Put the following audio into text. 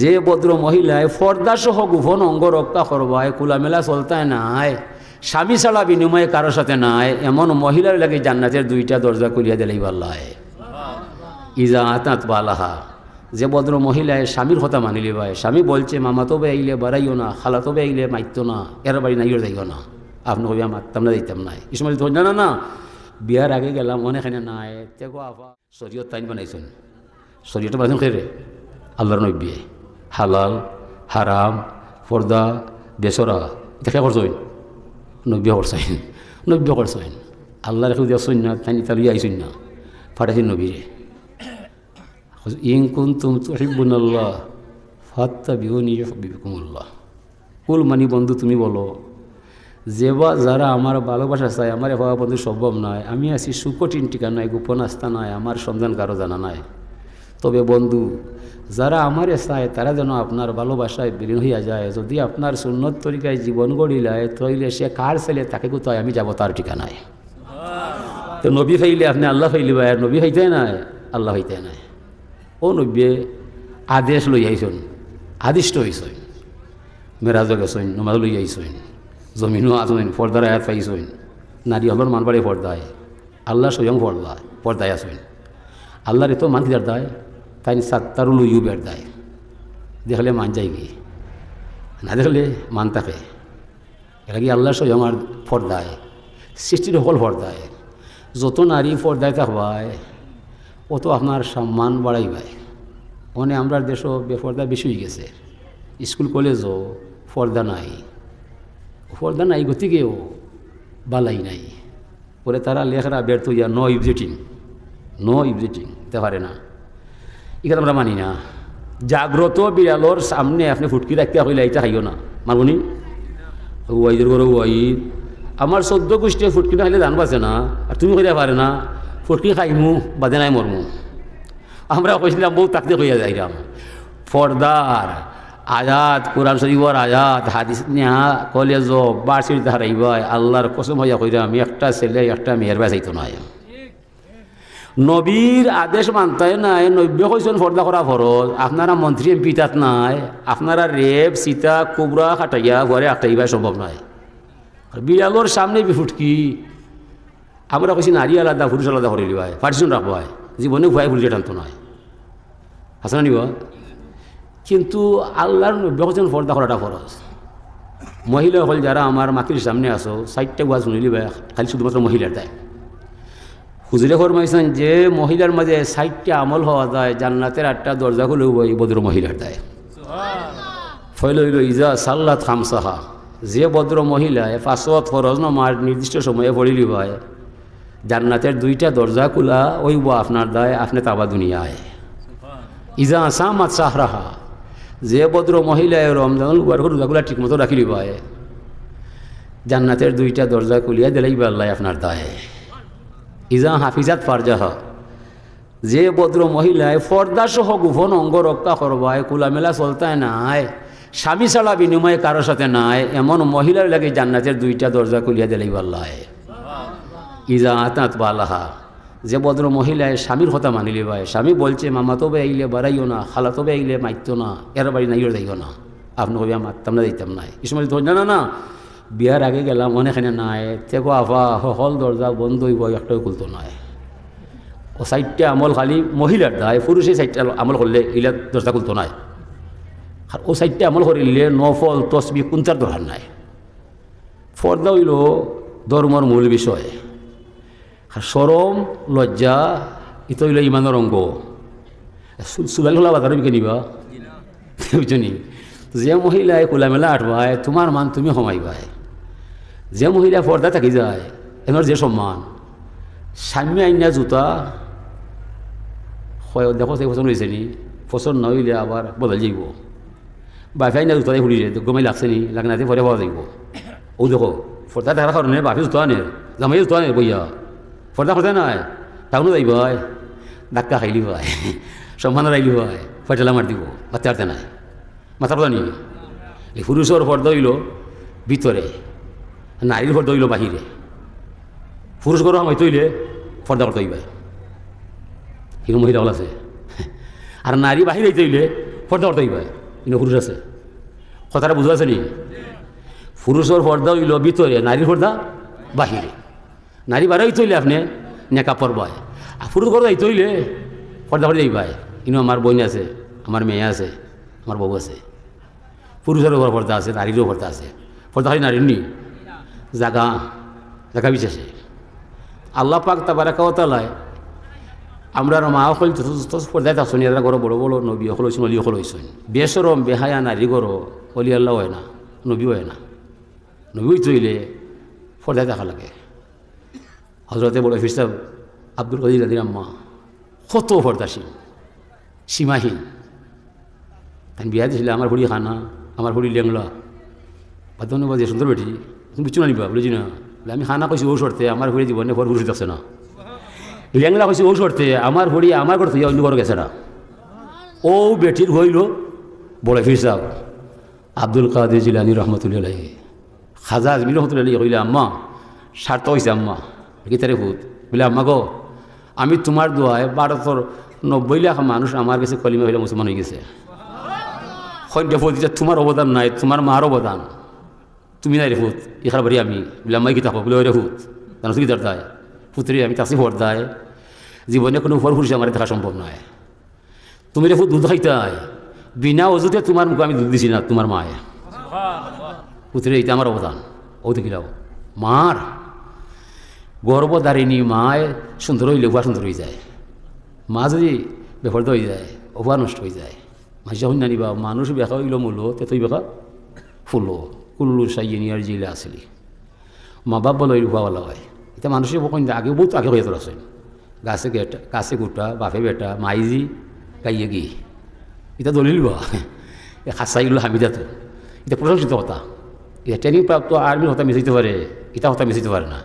যে ভদ্র মহিলায় ফর্দা সহ গোপন অঙ্গ রক্ষা করবায়, খোলামেলা চলতায় নাই, স্বামী ছাড়া বিনিময়ে কারোর সাথে নাই, এমন মহিলার লাগে জান্নাতের দুইটা দরজা খুলিয়া দিলেই পাল্লায় ইজা আতাত বালাহা। যে ভদ্র মহিলায় স্বামীর কথা মানিলি ভাই স্বামী বলছে, মামা, তবে আইলে বাড়াইও না, খালা, তবে আইলে মাইতো না, এর বাড়ি নাইও যাইও না। আপনি কবি মারতাম না দিতাম নাই। এই সময় না না বিয়ার আগে গেলাম, অনেকখানে নাই তেগো আফা শরীয়ত তাইন বানাইছেন। শরীয়টা বানাইছেন খেয়ে আল্লাহর নব্বী হালাল, হারাম পর্দা বেসরা, দেখা করছেন নব্বী করছেন নব্বী করছেন আল্লাহ রেখে দিয়া সৈন্য তাই তার আইসুন না ফাটাইছেন নবীরে। ইং কুন তুম কুন্তুম তুহিবুনাল্লাহ ফাত্তা বিহুনি বিকুমুল্লাহ কুল মানি বন্ধু, তুমি বলো, যে বা যারা আমার ভালোবাসা চায়, আমার ভাবা বন্ধু সম্ভব নয় আমি আছি সুকঠিন টিকা নয় গোপন আস্থা নয় আমার সন্ধান কারও জানা নাই। তবে বন্ধু, যারা আমারে চায়, তারা যেন আপনার ভালোবাসায় বিলীন হইয়া যায়। যদি আপনার সুন্নত তরিকায় জীবন গড়িলায় তৈলে সে কার ছেলে, তাকে কোথায় আমি যাব তার ঠিকানায়। তো নবী ফাইলে আপনি আল্লাহ ফাইলিবা আর নবী হইতে নাই, আল্লাহ হইতে নাই। ও নব্যে আদেশ লই আইসন আদিষ্ট হইসইন। মেরাজ গেছইন নমাজ লই আইসইন, জমিনও আসইন পর্দার আয়াত পাইসইন। নারী হলর মানবারে পর্দায়, আল্লাহ স্বয়ং পর্দায় পর্দায় আসইন আল্লাহর এত মান কিদার দায়। তাই সাত্তারু লুইউ বের দায়। দেখলে মান যাই কি না দেখলে মান থাকে এরা কি আল্লাহ স্বয়ং আর পর্দায় সৃষ্টির সকল পর্দায় যত নারী পর্দায় থাকবায় অত আপনার সম্মান বাড়াইবাই মানে আমরা দেশও বেপর্দা বেশি হয়ে গেছে। স্কুল, কলেজও পর্দা নাই। পর্দা নাই গতিকেও বালাই নাই। পরে তারা লেখরা ব্যর্থ ইয়া নো ইবজেটিং নো ইবজেটিং তে পারে না। এখানে আমরা মানি না। জাগ্রত বিড়ালোর সামনে আপনি ফুটকি রাখতে হইলে এটা খাইও না। মানবনি? ওয়াইদের করে ওয়াইদ আমার চোদ্দ গোষ্ঠী ফুটকি না খাইলে জান পাচ্ছে না? আর তুমি কইতে পারে না? ফুটকি খাইমু বাদে নাই মরমু আমরা কইছিলাম বউ তাকতে কইয়া যাইলাম ফর্দার আয়াত কোরআন শরীফর আয়াত হাদিস নেহা কলেজ বার্ষিক হারাইবাই আল্লাহর কসম হইয়া কইরাম একটা ছেলে, একটা মেয়ের বাসাইতো নয় নবীর আদেশ মানতায় নাই নব্য কইছেন ফর্দা করা ফরজ। আপনারা মন্ত্রী এমপি তাত নাই, আপনারা রেপ সীতা কুবরা খাটাইয়া ঘরে আটাইবা সম্ভব নয় বিড়ালোর সামনে বিফুটকি আমরা কইছি নারী আলাদা পুরুষ আলাদা করে লিবাই পার্টিশন রাখবাই জীবনে ভয় ভুলিয়ে টানতো নয় হাসানা নিব কিন্তু আল্লাহর নব্যজন পর্দা করাটা ফরজ মহিলা হল যারা আমার মাকির সামনে আসো সাইডটা ওয়াজ শুনিলি খালি শুধুমাত্র মহিলার দেয়। হুজুরে ফরমাইছেন যে মহিলার মাঝে সাইডটা আমল হওয়া যায় জান্নাতের আটটা দরজা খুলে এই বদ্র মহিলার দেয়। ফইল হইল ইজা সাল্লাত খামসাহা যে ভদ্র মহিলায় পাঁচত ফরজ নমার নির্দিষ্ট সময়ে পড়িলি ভাই জান্নাতের দুইটা দরজা খোলা ওইব আপনার দায় আপনি তাবা দুনিয়ায়। ইজা আসামাত সাহরাহা যে ভদ্র মহিলায় রমজান দরজাগুলা ঠিকমতো রাখিলি ভাই জান্নাতের দুইটা দরজা খুলিয়া দিলেই আল্লাহ আপনার দায়। ইজা হাফিজাত ফারজাহ। যে ভদ্র মহিলায় ফর্দা সহ গোপন অঙ্গ রক্ষা করবায়, খোলামেলা চলতায় নাই, স্বামী ছাড়া বিনিময়ে কারও সাথে নাই, এমন মহিলার লাগে জান্নাতের দুইটা দরজা খুলিয়া দিলেই আল্লাহ ইজা আতাত বালাহা। যে ভদ্র মহিলায় স্বামীর কথা মানিলি ভাই, স্বামী বলছে, মামা, তবে আইলে বাড়াইও না, খালা, তবে আইলে মাইতো না, এর বাড়ি নাইও যাইও না। আপনি কবি মারতাম না, দিতাম নাই এই সময় না না বিয়ার আগে গেলাম অনেকখানে নাই। তেগো আফা, হল দরজা বন্ধ হইব, একটাও খুলতো নয় ও সাইডটা আমল খালি মহিলার দায় পুরুষে সাইডটা আমল করলে ইলা দরজা খুলতো নাই। আর ও সাইডটা আমল করিলে নফল তসবি কোনটার দরকার নাই। ফর্দা হইল ধর্মর মূল বিষয়। আর সরম লজ্জা ইতো হইল ইমানের অঙ্গ সুলাল হলা বাজারে বিকে নিবা। বুঝনি যে মহিলায় খোলামেলা আটবায়, তোমার মান তুমি সমাইবাই যে মহিলা পর্দা থাকি যায়, এনার যে সম্মান। স্বামী আইনা জোতা, হয় দেখো সেই পছন্দ হয়েছে নি পছন্দ নইলে আবার বদল যাইব বাফে আইনা জোতা ফুলি গমাই লাগছে নি, লাগনাতে পরে পাওয়া যাইব ও দেখো পর্দা দেখার কারণে বাফে জোতা আনে, জামাই জোতা আনে বইয়া। পর্দা করতে নাই তাহলে যাইব ধাক্কা খাইলি ভাই সম্মান রাইলি ভাই ফয়টালা মার দিব পারতে নাই। মাথা পর্দা নিয়ে পুরুষের পর্দা হইল ভিতরে, নারীর পর্দা হইল বাহিরে। পুরুষ গরম সময় তৈলে পর্দা করতে হইবে। হিরো মহিলা হল আছে। আর নারী বাহিরে তৈলে পর্দা করতে হইবে। ইনো পুরুষ আছে। কথাটা বুঝা আছে নি? পুরুষের পর্দা হইল ভিতরে, নারীর পর্দা বাহিরে। নারী বারোই তৈলে আপনি নেকা পরবায়। আর পুরুষ পর্দা এই তৈলে পর্দা করে যাইবাই ইনো আমার বোন আছে, আমার মেয়ে আছে। আমার বউ আছে। পুরুষেরও উপর পর্দা আছে, নারীরও পর্দা আছে। পর্দা হয় নারীর নি জাগা জাগা বিশেষে। আল্লাহ পাক তাবারাকাওয়াতালায় আমরা মা হল যথেষ্ট পর্দায় আসুন এরা ঘর বড় বড় নবী হল হয়েছেন অলি হল হয়েছেন বেসরম বেহায়া নারী গর অলি আল্লাহ হয় না নবী হয় না। নবী তৈলে পর্দায় দেখা লাগে। হজরতে বড় ফির আব্দুল কাদির আদির আম্মা কত পর্দাসীন সীমাহীন। তাই বিয়া দিয়েছিলে আমার হুড়ি খানা আমার হুড়ি লেংলা বা ধন্যবাদ যে সুন্দর বেটি তুমি বুঝছ না নিবা বুঝি না বলে আমি খানা কইছি ও শর্তে আমার হুড়ি জীবনে পর পুরুষ দেখছে না লেংলা কইছি ও শর্তে আমার হুড়ি আমার করতে অন্য বড় গেছে না ও বেটির হইল বড় ফির সাহ আব্দুল কাদের জিলানি রহমতুল্লাহ খাজা আজমির রহমতুল্লাহ কইলে আম্মা স্বার্থ হয়েছে আম্মা গীতারে ভূত বলে আম্মা গো আমি তোমার দোয়ায় ভারতের নব্বই লাখ মানুষ আমার কাছে কলিমা হইলে মুসলমান হয়ে গেছে সন্ধ্যা ফজিতে তোমার অবদান নাই, তোমার মার অবদান। তুমি নাই রে ফুত এখানে বাড়ি আমি বলে আমি কি থাকো বলে রে ফুত জানো কি দায়? পুত্রী, আমি তাসি ভোট দায়। জীবনে কোনো ফল ফুরুষ আমার দেখা সম্ভব নয়। তুমি রে ফুত দুধ খাইতাই বিনা অজুতে তোমার মুখে আমি দুধ দিছি না, তোমার মায়ে। পুত্রী, এইটা আমার অবদান। ও দেখিলাও মার। গর্ভধারিণী মায় সুন্দর হইলে উহা সুন্দর হয়ে যায়। মা যদি বেফর্দ হয়ে যায়, উহা নষ্ট হয়ে যায়। মাসি যখন জানিবা মানুষ বেকা হইল মূল তেতই বেকা ফুলো কুল্লু সাইয়েনিয়ার জিলে আসলি মা বাপ বলো উহাওয়ালা হয়। এটা মানুষের কখন আগে বহুত আগে হয়ে তোর আছে। গাছে গেটা, গাছে গোটা, বাপে বেটা, মাইজি গাইয়ে গিয়ে এটা দলিল বা খাসাইগুলো হামিদা তো এটা প্রশংসিত কথা। এটা ট্রেনিং প্রাপ্ত আর্মির হতা মিশাইতে পারে এটা হতা মিশাইতে পারে না।